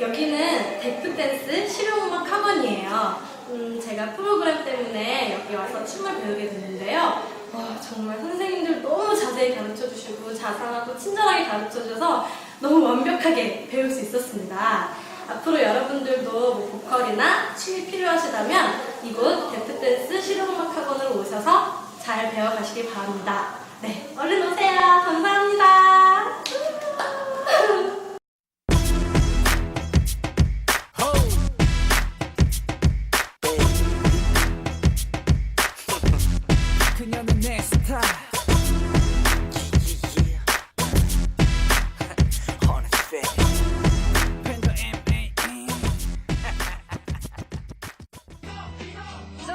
여기는 데프댄스 실용음악 학원이에요. 음, 제가 프로그램 때문에 여기 와서 춤을 배우게 됐는데요. 와, 정말 선생님들 너무 자세히 가르쳐 주시고 자상하고 친절하게 가르쳐 주셔서 너무 완벽하게 배울 수 있었습니다. 앞으로 여러분들도 뭐 보컬이나 춤이 필요하시다면 이곳 데프댄스 실용음악 학원으로 오셔서 잘 배워가시기 바랍니다. 네, 얼른 오세요. 감사합니다. そん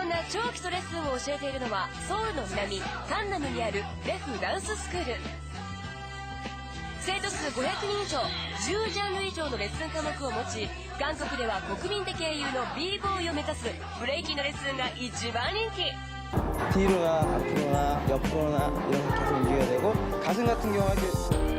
な長期とレッスンを教えているのはソウルの南カンナムにあるレフダンススクール。生徒数500人以上10ジャンル以上のレッスン科目を持ち韓国では国民的英雄の b ボーイを目指すブレイキンのレッスンが一番人気。 뒤로나 앞으로나 옆으로나 이렇게 계속 움직여야 되고 가슴 같은 경우는